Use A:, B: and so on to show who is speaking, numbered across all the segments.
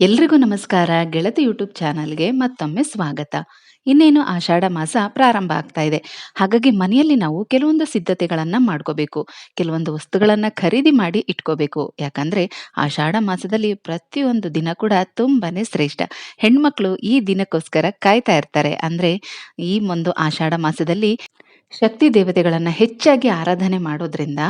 A: ಎಲ್ರಿಗೂ ನಮಸ್ಕಾರ. ಗೆಳತಿ ಯೂಟ್ಯೂಬ್ ಚಾನಲ್ಗೆ ಮತ್ತೊಮ್ಮೆ ಸ್ವಾಗತ. ಇನ್ನೇನು ಆಷಾಢ ಮಾಸ ಪ್ರಾರಂಭ ಆಗ್ತಾ ಇದೆ. ಹಾಗಾಗಿ ಮನೆಯಲ್ಲಿ ನಾವು ಕೆಲವೊಂದು ಸಿದ್ಧತೆಗಳನ್ನ ಮಾಡ್ಕೋಬೇಕು. ಕೆಲವೊಂದು ವಸ್ತುಗಳನ್ನ ಖರೀದಿ ಮಾಡಿ ಇಟ್ಕೋಬೇಕು. ಯಾಕಂದ್ರೆ ಆಷಾಢ ಮಾಸದಲ್ಲಿ ಪ್ರತಿಯೊಂದು ದಿನ ಕೂಡ ತುಂಬಾನೇ ಶ್ರೇಷ್ಠ. ಹೆಣ್ಮಕ್ಳು ಈ ದಿನಕ್ಕೋಸ್ಕರ ಕಾಯ್ತಾ ಇರ್ತಾರೆ. ಅಂದ್ರೆ ಈ ಒಂದು ಆಷಾಢ ಮಾಸದಲ್ಲಿ ಶಕ್ತಿ ದೇವತೆಗಳನ್ನ ಹೆಚ್ಚಾಗಿ ಆರಾಧನೆ ಮಾಡೋದ್ರಿಂದ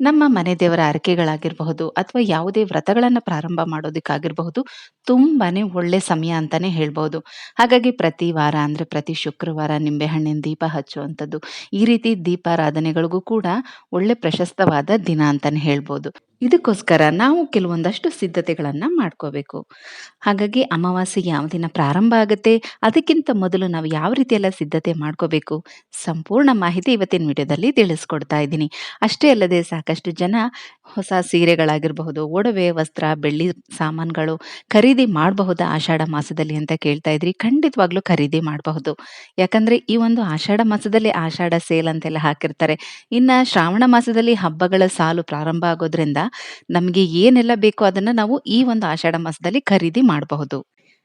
A: ನಮ್ಮ ಮನೆ ದೇವರ ಅರಕೆಗಳಾಗಿರಬಹುದು ಅಥವಾ ಯಾವುದೇ ವ್ರತಗಳನ್ನ ಪ್ರಾರಂಭ ಮಾಡೋದಕ್ಕಾಗಿರಬಹುದು ತುಂಬಾನೇ ಒಳ್ಳೆ ಸಮಯ ಅಂತಾನೆ ಹೇಳ್ಬೋದು. ಹಾಗಾಗಿ ಪ್ರತಿ ವಾರ ಅಂದ್ರೆ ಪ್ರತಿ ಶುಕ್ರವಾರ ನಿಂಬೆಹಣ್ಣಿನ ದೀಪ ಹಚ್ಚುವಂಥದ್ದು ಈ ರೀತಿ ದೀಪಾರಾಧನೆಗಳಿಗೂ ಕೂಡ ಒಳ್ಳೆ ಪ್ರಶಸ್ತವಾದ ದಿನ ಅಂತಾನೆ ಹೇಳ್ಬೋದು. ಇದಕ್ಕೋಸ್ಕರ ನಾವು ಕೆಲವೊಂದಷ್ಟು ಸಿದ್ಧತೆಗಳನ್ನು ಮಾಡ್ಕೋಬೇಕು. ಹಾಗಾಗಿ ಅಮಾವಾಸ್ಯೆ ಯಾವ ದಿನ ಪ್ರಾರಂಭ ಆಗುತ್ತೆ, ಅದಕ್ಕಿಂತ ಮೊದಲು ನಾವು ಯಾವ ರೀತಿಯೆಲ್ಲ ಸಿದ್ಧತೆ ಮಾಡ್ಕೋಬೇಕು, ಸಂಪೂರ್ಣ ಮಾಹಿತಿ ಇವತ್ತಿನ ವಿಡಿಯೋದಲ್ಲಿ ತಿಳಿಸ್ಕೊಡ್ತಾ ಇದ್ದೀನಿ. ಅಷ್ಟೇ ಅಲ್ಲದೆ ಸಾಕಷ್ಟು ಜನ ಹೊಸ ಸೀರೆಗಳಾಗಿರಬಹುದು, ಒಡವೆ, ವಸ್ತ್ರ, ಬೆಳ್ಳಿ ಸಾಮಾನುಗಳು ಖರೀದಿ ಮಾಡಬಹುದು ಆಷಾಢ ಮಾಸದಲ್ಲಿ ಅಂತ ಕೇಳ್ತಾ ಇದ್ರಿ, ಖಂಡಿತವಾಗ್ಲೂ ಖರೀದಿ ಮಾಡಬಹುದು. ಯಾಕಂದ್ರೆ ಈ ಒಂದು ಆಷಾಢ ಮಾಸದಲ್ಲಿ ಆಷಾಢ ಸೇಲ್ ಅಂತೆಲ್ಲ ಹಾಕಿರ್ತಾರೆ. ಇನ್ನ ಶ್ರಾವಣ ಮಾಸದಲ್ಲಿ ಹಬ್ಬಗಳ ಸಾಲು ಪ್ರಾರಂಭ ಆಗೋದ್ರಿಂದ ನಮಗೆ ಏನೆಲ್ಲ ಬೇಕೋ ಅದನ್ನ ನಾವು ಈ ಒಂದು ಆಷಾಢ ಮಾಸದಲ್ಲಿ ಖರೀದಿ ಮಾಡಬಹುದು.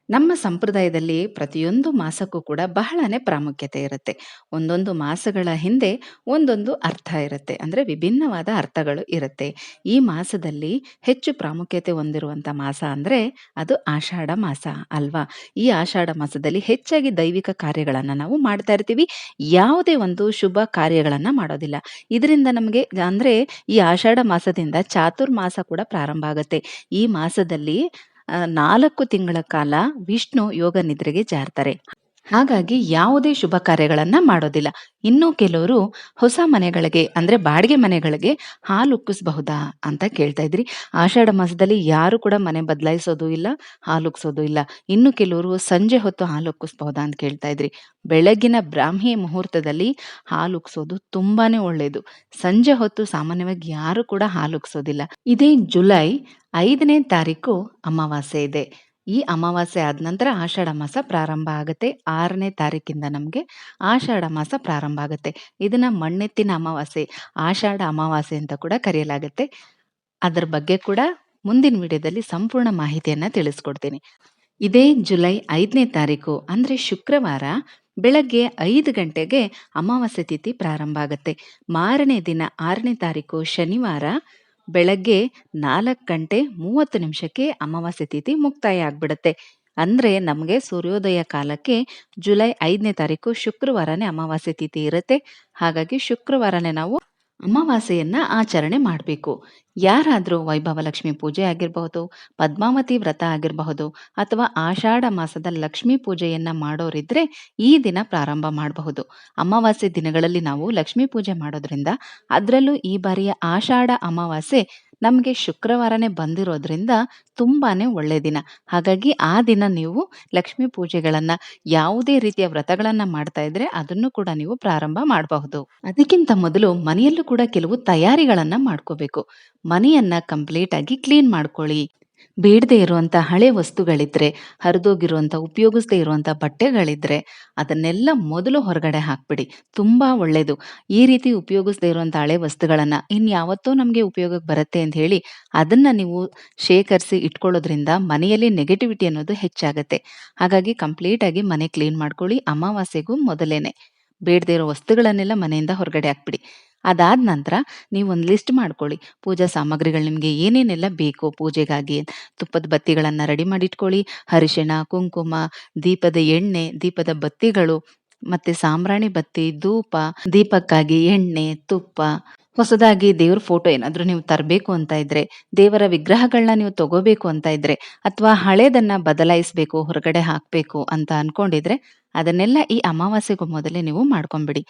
A: ನಮ್ಮ ಸಂಪ್ರದಾಯದಲ್ಲಿ ಪ್ರತಿಯೊಂದು ಮಾಸಕ್ಕೂ ಕೂಡ ಬಹಳನೇ ಪ್ರಾಮುಖ್ಯತೆ ಇರುತ್ತೆ. ಒಂದೊಂದು ಮಾಸಗಳ ಹಿಂದೆ ಒಂದೊಂದು ಅರ್ಥ ಇರುತ್ತೆ. ಅಂದರೆ ವಿಭಿನ್ನವಾದ ಅರ್ಥಗಳು ಇರುತ್ತೆ. ಈ ಮಾಸದಲ್ಲಿ ಹೆಚ್ಚು ಪ್ರಾಮುಖ್ಯತೆ ಹೊಂದಿರುವಂಥ ಮಾಸ ಅಂದರೆ ಅದು ಆಷಾಢ ಮಾಸ ಅಲ್ವಾ? ಈ ಆಷಾಢ ಮಾಸದಲ್ಲಿ ಹೆಚ್ಚಾಗಿ ದೈವಿಕ ಕಾರ್ಯಗಳನ್ನು ನಾವು ಮಾಡ್ತಾ ಇರ್ತೀವಿ. ಯಾವುದೇ ಒಂದು ಶುಭ ಕಾರ್ಯಗಳನ್ನು ಮಾಡೋದಿಲ್ಲ. ಇದರಿಂದ ನಮಗೆ ಅಂದರೆ ಈ ಆಷಾಢ ಮಾಸದಿಂದ ಚಾತುರ್ಮಾಸ ಕೂಡ ಪ್ರಾರಂಭ ಆಗುತ್ತೆ. ಈ ಮಾಸದಲ್ಲಿ ನಾಲ್ಕು ತಿಂಗಳ ಕಾಲ ವಿಷ್ಣು ಯೋಗ ನಿದ್ರೆಗೆ ಜಾರ್ತಾರೆ. ಹಾಗಾಗಿ ಯಾವುದೇ ಶುಭ ಕಾರ್ಯಗಳನ್ನ ಮಾಡೋದಿಲ್ಲ. ಇನ್ನು ಕೆಲವರು ಹೊಸ ಮನೆಗಳಿಗೆ, ಅಂದ್ರೆ ಬಾಡಿಗೆ ಮನೆಗಳಿಗೆ ಹಾಲು ಉಕ್ಕಿಸಬಹುದಾ ಅಂತ ಕೇಳ್ತಾ ಇದ್ರಿ. ಆಷಾಢ ಮಾಸದಲ್ಲಿ ಯಾರು ಕೂಡ ಮನೆ ಬದಲಾಯಿಸೋದು ಇಲ್ಲ, ಹಾಲು ಉಕ್ಸೋದು ಇಲ್ಲ. ಇನ್ನು ಕೆಲವರು ಸಂಜೆ ಹೊತ್ತು ಹಾಲು ಉಕ್ಕಿಸಬಹುದಾ ಅಂತ ಕೇಳ್ತಾ ಇದ್ರಿ. ಬೆಳಗಿನ ಬ್ರಾಹ್ಮಿ ಮುಹೂರ್ತದಲ್ಲಿ ಹಾಲು ಉಕ್ಸೋದು ತುಂಬಾನೇ ಒಳ್ಳೆಯದು ಸಂಜೆ ಹೊತ್ತು ಸಾಮಾನ್ಯವಾಗಿ ಯಾರು ಕೂಡ ಹಾಲು ಉಕ್ಸೋದಿಲ್ಲ. ಇದೇ ಜುಲೈ ಐದನೇ ತಾರೀಕು ಅಮಾವಾಸ್ಯೆ ಇದೆ. ಈ ಅಮಾವಾಸ್ಯೆ ಆದ ನಂತರ ಆಷಾಢ ಮಾಸ ಪ್ರಾರಂಭ ಆಗುತ್ತೆ. ಆರನೇ ತಾರೀಕಿಂದ ನಮಗೆ ಆಷಾಢ ಮಾಸ ಪ್ರಾರಂಭ ಆಗುತ್ತೆ. ಇದನ್ನ ಮಣ್ಣೆತ್ತಿನ ಅಮಾವಾಸ್ಯೆ, ಆಷಾಢ ಅಮಾವಾಸ್ಯೆ ಅಂತ ಕೂಡ ಕರೆಯಲಾಗುತ್ತೆ. ಅದರ ಬಗ್ಗೆ ಕೂಡ ಮುಂದಿನ ವಿಡಿಯೋದಲ್ಲಿ ಸಂಪೂರ್ಣ ಮಾಹಿತಿಯನ್ನ ತಿಳಿಸ್ಕೊಡ್ತೀನಿ. ಇದೇ ಜುಲೈ ಐದನೇ ತಾರೀಕು ಅಂದ್ರೆ ಶುಕ್ರವಾರ ಬೆಳಗ್ಗೆ ಐದು ಗಂಟೆಗೆ ಅಮಾವಾಸ್ಯೆ ತಿಥಿ ಪ್ರಾರಂಭ ಆಗುತ್ತೆ. ಮಾರನೇ ದಿನ ಆರನೇ ತಾರೀಕು ಶನಿವಾರ ಬೆಳಗ್ಗೆ ನಾಲ್ಕು ಗಂಟೆ ಮೂವತ್ತು ನಿಮಿಷಕ್ಕೆ ಅಮಾವಾಸ್ಯೆ ತಿಥಿ ಮುಕ್ತಾಯ ಆಗ್ಬಿಡುತ್ತೆ. ಅಂದರೆ ನಮಗೆ ಸೂರ್ಯೋದಯ ಕಾಲಕ್ಕೆ ಜುಲೈ ಐದನೇ ತಾರೀಕು ಶುಕ್ರವಾರನೇ ಅಮಾವಾಸ್ಯೆ ತಿಥಿ ಇರುತ್ತೆ. ಹಾಗಾಗಿ ಶುಕ್ರವಾರನೇ ನಾವು ಅಮಾವಾಸ್ಯೆಯನ್ನ ಆಚರಣೆ ಮಾಡಬೇಕು. ಯಾರಾದರೂ ವೈಭವ ಲಕ್ಷ್ಮಿ ಪೂಜೆ ಆಗಿರಬಹುದು, ಪದ್ಮಾವತಿ ವ್ರತ ಆಗಿರಬಹುದು, ಅಥವಾ ಆಷಾಢ ಮಾಸದ ಲಕ್ಷ್ಮೀ ಪೂಜೆಯನ್ನು ಮಾಡೋರಿದ್ರೆ ಈ ದಿನ ಪ್ರಾರಂಭ ಮಾಡಬಹುದು. ಅಮಾವಾಸ್ಯೆ ದಿನಗಳಲ್ಲಿ ನಾವು ಲಕ್ಷ್ಮೀ ಪೂಜೆ ಮಾಡೋದ್ರಿಂದ ಅದರಲ್ಲೂ ಈ ಬಾರಿಯ ಆಷಾಢ ಅಮಾವಾಸ್ಯೆ ನಮಗೆ ಶುಕ್ರವಾರನೇ ಬಂದಿರೋದ್ರಿಂದ ತುಂಬಾನೇ ಒಳ್ಳೆ ದಿನ. ಹಾಗಾಗಿ ಆ ದಿನ ನೀವು ಲಕ್ಷ್ಮೀ ಪೂಜೆಗಳನ್ನ ಯಾವುದೇ ರೀತಿಯ ವ್ರತಗಳನ್ನ ಮಾಡ್ತಾ ಇದ್ರೆ ಅದನ್ನು ಕೂಡ ನೀವು ಪ್ರಾರಂಭ ಮಾಡಬಹುದು. ಅದಕ್ಕಿಂತ ಮೊದಲು ಮನೆಯಲ್ಲೂ ಕೂಡ ಕೆಲವು ತಯಾರಿಗಳನ್ನ ಮಾಡ್ಕೋಬೇಕು. ಮನೆಯನ್ನ ಕಂಪ್ಲೀಟ್ ಆಗಿ ಕ್ಲೀನ್ ಮಾಡ್ಕೊಳ್ಳಿ. ಬೇಡದೆ ಇರುವಂತ ಹಳೆ ವಸ್ತುಗಳಿದ್ರೆ ಹರಿದೋಗಿರುವಂಥ ಉಪಯೋಗಿಸದೇ ಇರುವಂತ ಬಟ್ಟೆಗಳಿದ್ರೆ ಅದನ್ನೆಲ್ಲ ಮೊದಲು ಹೊರಗಡೆ ಹಾಕ್ಬಿಡಿ. ತುಂಬಾ ಒಳ್ಳೇದು. ಈ ರೀತಿ ಉಪಯೋಗಿಸದೇ ಇರುವಂಥ ಹಳೆ ವಸ್ತುಗಳನ್ನ ಇನ್ಯಾವತ್ತೋ ನಮಗೆ ಉಪಯೋಗಕ್ಕೆ ಬರುತ್ತೆ ಅಂತ ಹೇಳಿ ಅದನ್ನ ನೀವು ಶೇಖರಿಸಿ ಇಟ್ಕೊಳ್ಳೋದ್ರಿಂದ ಮನೆಯಲ್ಲಿ ನೆಗೆಟಿವಿಟಿ ಅನ್ನೋದು ಹೆಚ್ಚಾಗುತ್ತೆ. ಹಾಗಾಗಿ ಕಂಪ್ಲೀಟ್ ಆಗಿ ಮನೆ ಕ್ಲೀನ್ ಮಾಡ್ಕೊಳ್ಳಿ. ಅಮಾವಾಸ್ಯೆಗೂ ಮೊದಲೇನೆ. ಬೇಡದೇ ಇರೋ ವಸ್ತುಗಳನ್ನೆಲ್ಲ ಮನೆಯಿಂದ ಹೊರಗಡೆ ಹಾಕ್ಬಿಡಿ. ಅದಾದ ನಂತರ ನೀವು ಒಂದು ಲಿಸ್ಟ್ ಮಾಡ್ಕೊಳ್ಳಿ. ಪೂಜಾ ಸಾಮಗ್ರಿಗಳು ನಿಮಗೆ ಏನೇನೆಲ್ಲ ಬೇಕು ಪೂಜೆಗಾಗಿ ತುಪ್ಪದ ಬತ್ತಿಗಳನ್ನು ರೆಡಿ ಮಾಡಿ ಇಟ್ಕೊಳ್ಳಿ ಅರಿಶಿಣ, ಕುಂಕುಮ, ದೀಪದ ಎಣ್ಣೆ, ದೀಪದ ಬತ್ತಿಗಳು ಮತ್ತೆ ಸಾಂಬ್ರಾಣಿ ಬತ್ತಿ, ಧೂಪ, ದೀಪಕ್ಕಾಗಿ ಎಣ್ಣೆ, ತುಪ್ಪ. ಹೊಸದಾಗಿ ದೇವ್ರ ಫೋಟೋ ಏನಾದರೂ ನೀವು ತರಬೇಕು ಅಂತ ಇದ್ರೆ, ದೇವರ ವಿಗ್ರಹಗಳನ್ನ ನೀವು ತಗೋಬೇಕು ಅಂತ ಇದ್ರೆ, ಅಥವಾ ಹಳೇದನ್ನ ಬದಲಾಯಿಸಬೇಕು, ಹೊರಗಡೆ ಹಾಕ್ಬೇಕು ಅಂತ ಅನ್ಕೊಂಡಿದ್ರೆ, ಅದನ್ನೆಲ್ಲ ಈ ಅಮಾವಾಸ್ಯೆಗೂ ಮೊದಲೇ ನೀವು ಮಾಡ್ಕೊಂಬಿಡಿ.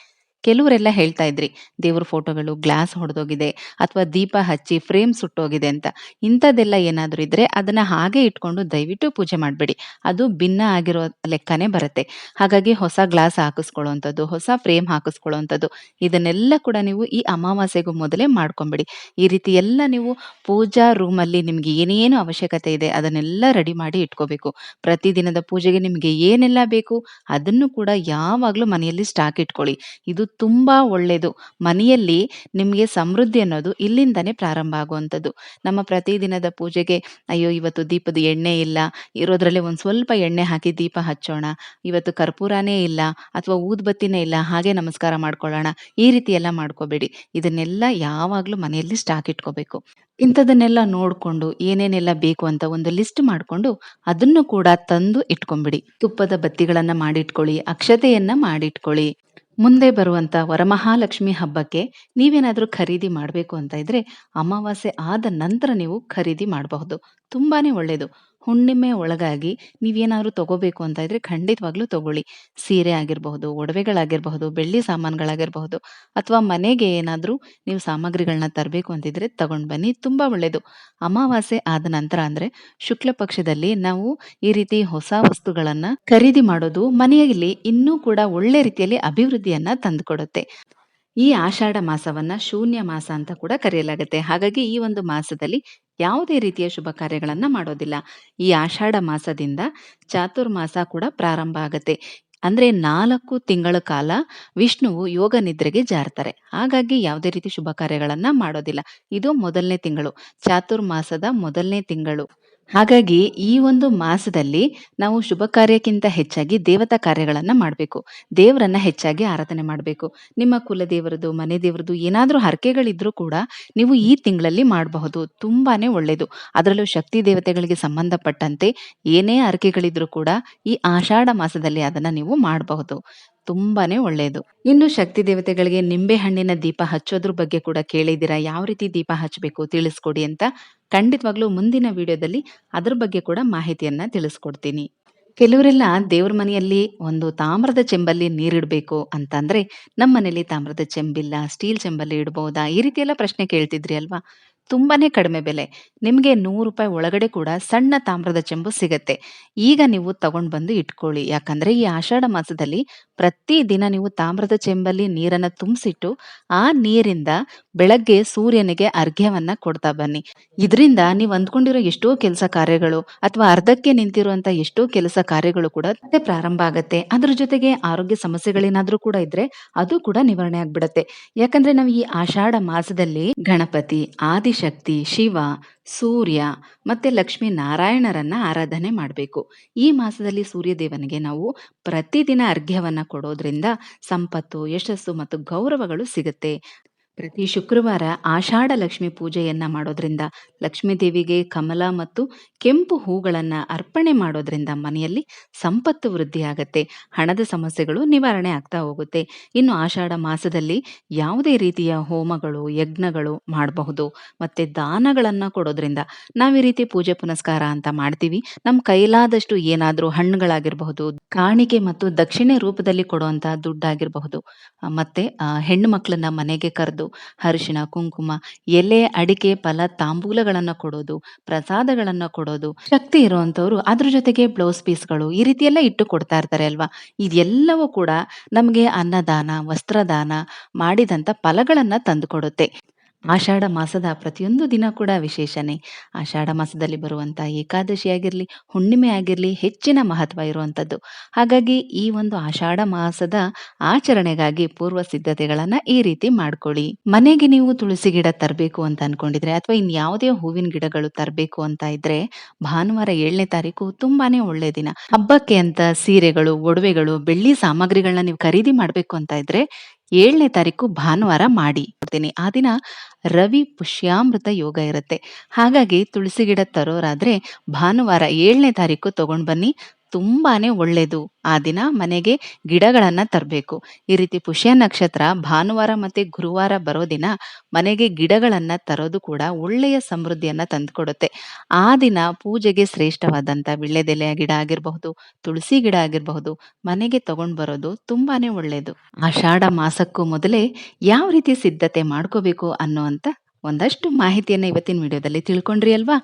A: ಕೆಲವರೆಲ್ಲ ಹೇಳ್ತಾ ಇದ್ರಿ, ದೇವ್ರ ಫೋಟೋಗಳು ಗ್ಲಾಸ್ ಹೊಡೆದೋಗಿದೆ ಅಥವಾ ದೀಪ ಹಚ್ಚಿ ಫ್ರೇಮ್ ಸುಟ್ಟೋಗಿದೆ ಅಂತ. ಇಂಥದ್ದೆಲ್ಲ ಏನಾದರೂ ಇದ್ರೆ ಅದನ್ನ ಹಾಗೆ ಇಟ್ಕೊಂಡು ದಯವಿಟ್ಟು ಪೂಜೆ ಮಾಡಬೇಡಿ. ಅದು ಭಿನ್ನ ಆಗಿರೋ ಲೆಕ್ಕನೇ ಬರುತ್ತೆ. ಹಾಗಾಗಿ ಹೊಸ ಗ್ಲಾಸ್ ಹಾಕಿಸ್ಕೊಳ್ಳೋಂಥದ್ದು, ಹೊಸ ಫ್ರೇಮ್ ಹಾಕಿಸ್ಕೊಳ್ಳೋಂಥದ್ದು, ಇದನ್ನೆಲ್ಲ ಕೂಡ ನೀವು ಈ ಅಮಾವಾಸ್ಯೆಗೂ ಮೊದಲೇ ಮಾಡ್ಕೊಂಬಿಡಿ. ಈ ರೀತಿ ಎಲ್ಲ ನೀವು ಪೂಜಾ ರೂಮಲ್ಲಿ ನಿಮಗೆ ಏನೇನು ಅವಶ್ಯಕತೆ ಇದೆ ಅದನ್ನೆಲ್ಲ ರೆಡಿ ಮಾಡಿ ಇಟ್ಕೋಬೇಕು. ಪ್ರತಿದಿನದ ಪೂಜೆಗೆ ನಿಮಗೆ ಏನೆಲ್ಲ ಬೇಕು ಅದನ್ನು ಕೂಡ ಯಾವಾಗಲೂ ಮನೆಯಲ್ಲಿ ಸ್ಟಾಕ್ ಇಟ್ಕೊಳ್ಳಿ. ಇದು ತುಂಬಾ ಒಳ್ಳೆಯದು. ಮನೆಯಲ್ಲಿ ನಿಮಗೆ ಸಮೃದ್ಧಿ ಅನ್ನೋದು ಇಲ್ಲಿಂದನೇ ಪ್ರಾರಂಭ ಆಗುವಂಥದ್ದು. ನಮ್ಮ ಪ್ರತಿದಿನದ ಪೂಜೆಗೆ ಅಯ್ಯೋ! ಇವತ್ತು ದೀಪದ ಎಣ್ಣೆ ಇಲ್ಲ, ಇರೋದ್ರಲ್ಲಿ ಒಂದು ಸ್ವಲ್ಪ ಎಣ್ಣೆ ಹಾಕಿ ದೀಪ ಹಚ್ಚೋಣ, ಇವತ್ತು ಕರ್ಪೂರನೇ ಇಲ್ಲ ಅಥವಾ ಊದ್ಬತ್ತಿನೇ ಇಲ್ಲ ಹಾಗೆ ನಮಸ್ಕಾರ ಮಾಡ್ಕೊಳ್ಳೋಣ, ಈ ರೀತಿ ಎಲ್ಲ ಮಾಡ್ಕೋಬೇಡಿ. ಇದನ್ನೆಲ್ಲ ಯಾವಾಗಲೂ ಮನೆಯಲ್ಲಿ ಸ್ಟಾಕ್ ಇಟ್ಕೋಬೇಕು. ಇಂಥದನ್ನೆಲ್ಲ ನೋಡ್ಕೊಂಡು ಏನೇನೆಲ್ಲ ಬೇಕು ಅಂತ ಒಂದು ಲಿಸ್ಟ್ ಮಾಡ್ಕೊಂಡು ಅದನ್ನು ಕೂಡ ತಂದು ಇಟ್ಕೊಂಬಿಡಿ. ತುಪ್ಪದ ಬತ್ತಿಗಳನ್ನು ಮಾಡಿಟ್ಕೊಳ್ಳಿ, ಅಕ್ಷತೆಯನ್ನ ಮಾಡಿಟ್ಕೊಳ್ಳಿ. ಮುಂದೆ ಬರುವಂತ ವರಮಹಾಲಕ್ಷ್ಮಿ ಹಬ್ಬಕ್ಕೆ ನೀವೇನಾದ್ರೂ ಖರೀದಿ ಮಾಡ್ಬೇಕು ಅಂತ ಇದ್ರೆ ಅಮಾವಾಸ್ಯೆ ಆದ ನಂತರ ನೀವು ಖರೀದಿ ಮಾಡಬಹುದು. ತುಂಬಾನೇ ಒಳ್ಳೆಯದು. ಹುಣ್ಣಿಮೆ ಒಳಗಾಗಿ ನೀವೇನಾದರೂ ತಗೋಬೇಕು ಅಂತ ಇದ್ರೆ ಖಂಡಿತವಾಗ್ಲೂ ತಗೊಳ್ಳಿ. ಸೀರೆ ಆಗಿರಬಹುದು, ಒಡವೆಗಳಾಗಿರಬಹುದು, ಬೆಳ್ಳಿ ಸಾಮಾನುಗಳಾಗಿರಬಹುದು ಅಥವಾ ಮನೆಗೆ ಏನಾದ್ರೂ ನೀವು ಸಾಮಗ್ರಿಗಳನ್ನ ತರಬೇಕು ಅಂತಿದ್ರೆ ತಗೊಂಡ್ ಬನ್ನಿ. ತುಂಬಾ ಒಳ್ಳೆಯದು. ಅಮಾವಾಸ್ಯೆ ಆದ ನಂತರ ಅಂದ್ರೆ ಶುಕ್ಲ ಪಕ್ಷದಲ್ಲಿ ನಾವು ಈ ರೀತಿ ಹೊಸ ವಸ್ತುಗಳನ್ನ ಖರೀದಿ ಮಾಡೋದು ಮನೆಯಲ್ಲಿ ಇನ್ನೂ ಕೂಡ ಒಳ್ಳೆ ರೀತಿಯಲ್ಲಿ ಅಭಿವೃದ್ಧಿಯನ್ನ ತಂದುಕೊಡುತ್ತೆ. ಈ ಆಷಾಢ ಮಾಸವನ್ನ ಶೂನ್ಯ ಮಾಸ ಅಂತ ಕೂಡ ಕರೆಯಲಾಗುತ್ತೆ. ಹಾಗಾಗಿ ಈ ಒಂದು ಮಾಸದಲ್ಲಿ ಯಾವುದೇ ರೀತಿಯ ಶುಭ ಕಾರ್ಯಗಳನ್ನು ಮಾಡೋದಿಲ್ಲ. ಈ ಆಷಾಢ ಮಾಸದಿಂದ ಚಾತುರ್ಮಾಸ ಕೂಡ ಪ್ರಾರಂಭ ಆಗುತ್ತೆ ಅಂದ್ರೆ ನಾಲ್ಕು ತಿಂಗಳ ಕಾಲ ವಿಷ್ಣುವು ಯೋಗ ನಿದ್ರೆಗೆ ಜಾರ್ತಾರೆ. ಹಾಗಾಗಿ ಯಾವುದೇ ರೀತಿ ಶುಭ ಕಾರ್ಯಗಳನ್ನ ಮಾಡೋದಿಲ್ಲ. ಇದು ಮೊದಲನೇ ತಿಂಗಳು. ಚಾತುರ್ಮಾಸದ ಮೊದಲನೇ ತಿಂಗಳು. ಹಾಗಾಗಿ ಈ ಒಂದು ಮಾಸದಲ್ಲಿ ನಾವು ಶುಭ ಕಾರ್ಯಕ್ಕಿಂತ ಹೆಚ್ಚಾಗಿ ದೇವತಾ ಕಾರ್ಯಗಳನ್ನ ಮಾಡಬೇಕು ದೇವರನ್ನ ಹೆಚ್ಚಾಗಿ ಆರಾಧನೆ ಮಾಡಬೇಕು ನಿಮ್ಮ ಕುಲದೇವರದು, ಮನೆ ದೇವರದು ಏನಾದರೂ ಹರಕೆಗಳಿದ್ರೂ ಕೂಡ ನೀವು ಈ ತಿಂಗಳಲ್ಲಿ ಮಾಡಬಹುದು. ತುಂಬಾನೇ ಒಳ್ಳೆಯದು. ಅದರಲ್ಲೂ ಶಕ್ತಿ ದೇವತೆಗಳಿಗೆ ಸಂಬಂಧಪಟ್ಟಂತೆ ಏನೇ ಹರಕೆಗಳಿದ್ರೂ ಕೂಡ ಈ ಆಷಾಢ ಮಾಸದಲ್ಲಿ ಅದನ್ನ ನೀವು ಮಾಡಬಹುದು. ತುಂಬಾನೇ ಒಳ್ಳೆಯದು. ಇನ್ನು ಶಕ್ತಿ ದೇವತೆಗಳಿಗೆ ನಿಂಬೆ ಹಣ್ಣಿನ ದೀಪ ಹಚ್ಚೋದ್ರ ಬಗ್ಗೆ ಕೂಡ ಕೇಳಿದ್ದೀರಾ? ಯಾವ ರೀತಿ ದೀಪ ಹಚ್ಚಬೇಕು ತಿಳಿಸ್ಕೊಡಿ ಅಂತ. ಖಂಡಿತವಾಗ್ಲೂ ಮುಂದಿನ ವಿಡಿಯೋದಲ್ಲಿ ಅದ್ರ ಬಗ್ಗೆ ಕೂಡ ಮಾಹಿತಿಯನ್ನ ತಿಳಿಸ್ಕೊಡ್ತೀನಿ. ಕೆಲವರೆಲ್ಲ ದೇವ್ರ ಮನೆಯಲ್ಲಿ ಒಂದು ತಾಮ್ರದ ಚೆಂಬಲ್ಲಿ ನೀರಿಡಬೇಕು ಅಂತಂದ್ರೆ, ಮನೆಯಲ್ಲಿ ತಾಮ್ರದ ಚೆಂಬಿಲ್ಲ, ಸ್ಟೀಲ್ ಚೆಂಬಲ್ಲಿ ಇಡ್ಬಹುದಾ? ಈ ರೀತಿ ಎಲ್ಲ ಪ್ರಶ್ನೆ ಕೇಳ್ತಿದ್ರಿ ಅಲ್ವಾ? ತುಂಬಾನೇ ಕಡಿಮೆ ಬೆಲೆ. ನಿಮಗೆ ನೂರು ರೂಪಾಯಿ ಒಳಗಡೆ ಕೂಡ ಸಣ್ಣ ತಾಮ್ರದ ಚೆಂಬು ಸಿಗತ್ತೆ. ಈಗ ನೀವು ತಗೊಂಡ್ ಬಂದು ಇಟ್ಕೊಳ್ಳಿ. ಯಾಕಂದ್ರೆ ಈ ಆಷಾಢ ಮಾಸದಲ್ಲಿ ಪ್ರತಿ ದಿನ ನೀವು ತಾಮ್ರದ ಚೆಂಬಲ್ಲಿ ನೀರನ್ನ ತುಂಬಿಸಿಟ್ಟು, ಆ ನೀರಿಂದ ಬೆಳಗ್ಗೆ ಸೂರ್ಯನಿಗೆ ಅರ್ಘ್ಯವನ್ನ ಕೊಡ್ತಾ ಬನ್ನಿ. ಇದರಿಂದ ನೀವು ಅಂದ್ಕೊಂಡಿರೋ ಎಷ್ಟೋ ಕೆಲಸ ಕಾರ್ಯಗಳು ಅಥವಾ ಅರ್ಧಕ್ಕೆ ನಿಂತಿರುವಂತ ಎಷ್ಟೋ ಕೆಲಸ ಕಾರ್ಯಗಳು ಕೂಡ ಪ್ರಾರಂಭ ಆಗುತ್ತೆ ಅದ್ರ ಜೊತೆಗೆ ಆರೋಗ್ಯ ಸಮಸ್ಯೆಗಳೇನಾದ್ರೂ ಕೂಡ ಇದ್ರೆ ಅದು ಕೂಡ ನಿವಾರಣೆ ಆಗ್ಬಿಡತ್ತೆ. ಯಾಕಂದ್ರೆ ನಾವು ಈ ಆಷಾಢ ಮಾಸದಲ್ಲಿ ಗಣಪತಿ, ಆದಿಶಕ್ತಿ, ಶಿವ, ಸೂರ್ಯ ಮತ್ತೆ ಲಕ್ಷ್ಮೀ ನಾರಾಯಣರನ್ನ ಆರಾಧನೆ ಮಾಡಬೇಕು ಈ ಮಾಸದಲ್ಲಿ ಸೂರ್ಯ ದೇವನಿಗೆ ನಾವು ಪ್ರತಿದಿನ ಅರ್ಘ್ಯವನ್ನ ಕೊಡೋದ್ರಿಂದ ಸಂಪತ್ತು, ಯಶಸ್ಸು ಮತ್ತು ಗೌರವಗಳು ಸಿಗತ್ತೆ. ಪ್ರತಿ ಶುಕ್ರವಾರ ಆಷಾಢ ಲಕ್ಷ್ಮಿ ಪೂಜೆಯನ್ನ ಮಾಡೋದ್ರಿಂದ ಲಕ್ಷ್ಮೀ ದೇವಿಗೆ ಕಮಲ ಮತ್ತು ಕೆಂಪು ಹೂಗಳನ್ನ ಅರ್ಪಣೆ ಮಾಡೋದ್ರಿಂದ ಮನೆಯಲ್ಲಿ ಸಂಪತ್ತು ವೃದ್ಧಿಯಾಗತ್ತೆ. ಹಣದ ಸಮಸ್ಯೆಗಳು ನಿವಾರಣೆ ಆಗ್ತಾ ಹೋಗುತ್ತೆ. ಇನ್ನು ಆಷಾಢ ಮಾಸದಲ್ಲಿ ಯಾವುದೇ ರೀತಿಯ ಹೋಮಗಳು, ಯಜ್ಞಗಳು ಮಾಡಬಹುದು. ಮತ್ತೆ ದಾನಗಳನ್ನ ಕೊಡೋದ್ರಿಂದ ನಾವು ಈ ರೀತಿ ಪೂಜೆ ಪುನಸ್ಕಾರ ಅಂತ ಮಾಡ್ತೀವಿ. ನಮ್ಮ ಕೈಲಾದಷ್ಟು ಏನಾದರೂ ಹಣ್ಣುಗಳಾಗಿರಬಹುದು, ಕಾಣಿಕೆ ಮತ್ತು ದಕ್ಷಿಣೆ ರೂಪದಲ್ಲಿ ಕೊಡುವಂತ ದುಡ್ಡಾಗಿರಬಹುದು. ಮತ್ತೆ ಹೆಣ್ಣು ಮಕ್ಕಳನ್ನ ಮನೆಗೆ ಕರೆದು ಅರಿಶಿಣ, ಕುಂಕುಮ, ಎಲೆ, ಅಡಿಕೆ, ಫಲ, ತಾಂಬೂಲಗಳನ್ನು ಕೊಡೋದು, ಪ್ರಸಾದಗಳನ್ನು ಕೊಡೋದು. ಶಕ್ತಿ ಇರುವಂಥವ್ರು ಅದ್ರ ಜೊತೆಗೆ ಬ್ಲೌಸ್ ಪೀಸ್‌ಗಳು ಈ ರೀತಿ ಎಲ್ಲ ಇಟ್ಟು ಕೊಡ್ತಾ ಇರ್ತಾರೆ ಅಲ್ವಾ? ಇದೆಲ್ಲವೂ ಕೂಡ ನಮಗೆ ಅನ್ನದಾನ, ವಸ್ತ್ರದಾನ ಮಾಡಿದಂತ ಫಲಗಳನ್ನು ತಂದುಕೊಡುತ್ತೆ. ಆಷಾಢ ಮಾಸದ ಪ್ರತಿಯೊಂದು ದಿನ ಕೂಡ ವಿಶೇಷನೇ. ಆಷಾಢ ಮಾಸದಲ್ಲಿ ಬರುವಂತಹ ಏಕಾದಶಿ ಆಗಿರಲಿ ಹುಣ್ಣಿಮೆ ಆಗಿರಲಿ ಹೆಚ್ಚಿನ ಮಹತ್ವ ಇರುವಂತದ್ದು. ಹಾಗಾಗಿ ಈ ಒಂದು ಆಷಾಢ ಮಾಸದ ಆಚರಣೆಗಾಗಿ ಪೂರ್ವ ಸಿದ್ಧತೆಗಳನ್ನ ಈ ರೀತಿ ಮಾಡ್ಕೊಳ್ಳಿ. ಮನೆಗೆ ನೀವು ತುಳಸಿ ಗಿಡ ತರಬೇಕು ಅಂತ ಅನ್ಕೊಂಡಿದ್ರೆ ಅಥವಾ ಇನ್ಯಾವುದೇ ಹೂವಿನ ಗಿಡಗಳು ತರಬೇಕು ಅಂತ ಇದ್ರೆ ಭಾನುವಾರ ಏಳನೇ ತಾರೀಕು ತುಂಬಾನೇ ಒಳ್ಳೆ ದಿನ. ಹಬ್ಬಕ್ಕೆ ಅಂತ ಸೀರೆಗಳು, ಒಡವೆಗಳು, ಬೆಳ್ಳಿ ಸಾಮಗ್ರಿಗಳನ್ನ ನೀವು ಖರೀದಿ ಮಾಡ್ಬೇಕು ಅಂತ ಇದ್ರೆ 7ನೇ ತಾರೀಕು ಭಾನುವಾರ ಮಾಡಿ. ಕೊಡ್ತೀನಿ ಆ ದಿನ ರವಿ ಪುಷ್ಯಾಮೃತ ಯೋಗ ಇರುತ್ತೆ. ಹಾಗಾಗಿ ತುಳಸಿ ಗಿಡ ತರೋರಾದ್ರೆ ಭಾನುವಾರ ಏಳನೇ ತಾರೀಕು ತಗೊಂಡ್ ಬನ್ನಿ. ತುಂಬಾನೇ ಒಳ್ಳೇದು. ಆ ದಿನ ಮನೆಗೆ ಗಿಡಗಳನ್ನ ತರಬೇಕು ಈ ರೀತಿ ಪುಷ್ಯ ನಕ್ಷತ್ರ ಭಾನುವಾರ ಮತ್ತೆ ಗುರುವಾರ ಬರೋ ದಿನ ಮನೆಗೆ ಗಿಡಗಳನ್ನ ತರೋದು ಕೂಡ ಒಳ್ಳೆಯ ಸಮೃದ್ಧಿಯನ್ನ ತಂದುಕೊಡುತ್ತೆ. ಆ ದಿನ ಪೂಜೆಗೆ ಶ್ರೇಷ್ಠವಾದಂತ ವಿಳ್ಳೆದೆಲೆಯ ಗಿಡ ಆಗಿರಬಹುದು, ತುಳಸಿ ಗಿಡ ಆಗಿರಬಹುದು, ಮನೆಗೆ ತಗೊಂಡ್ ಬರೋದು ತುಂಬಾನೇ ಒಳ್ಳೇದು. ಆಷಾಢ ಮಾಸಕ್ಕೂ ಮೊದಲೇ ಯಾವ ರೀತಿ ಸಿದ್ಧತೆ ಮಾಡ್ಕೋಬೇಕು ಅನ್ನುವಂತ ಒಂದಷ್ಟು ಮಾಹಿತಿಯನ್ನ ಇವತ್ತಿನ ವಿಡಿಯೋದಲ್ಲಿ ತಿಳ್ಕೊಂಡ್ರಿ ಅಲ್ವಾ?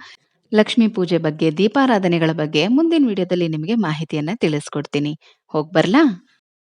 A: ಲಕ್ಷ್ಮೀ ಪೂಜೆ ಬಗ್ಗೆ, ದೀಪಾರಾಧನೆಗಳ ಬಗ್ಗೆ ಮುಂದಿನ ವಿಡಿಯೋದಲ್ಲಿ ನಿಮಗೆ ಮಾಹಿತಿಯನ್ನ ತಿಳಿಸ್ಕೊಡ್ತೀನಿ. ಹೋಗ್ಬರ್ಲಾ?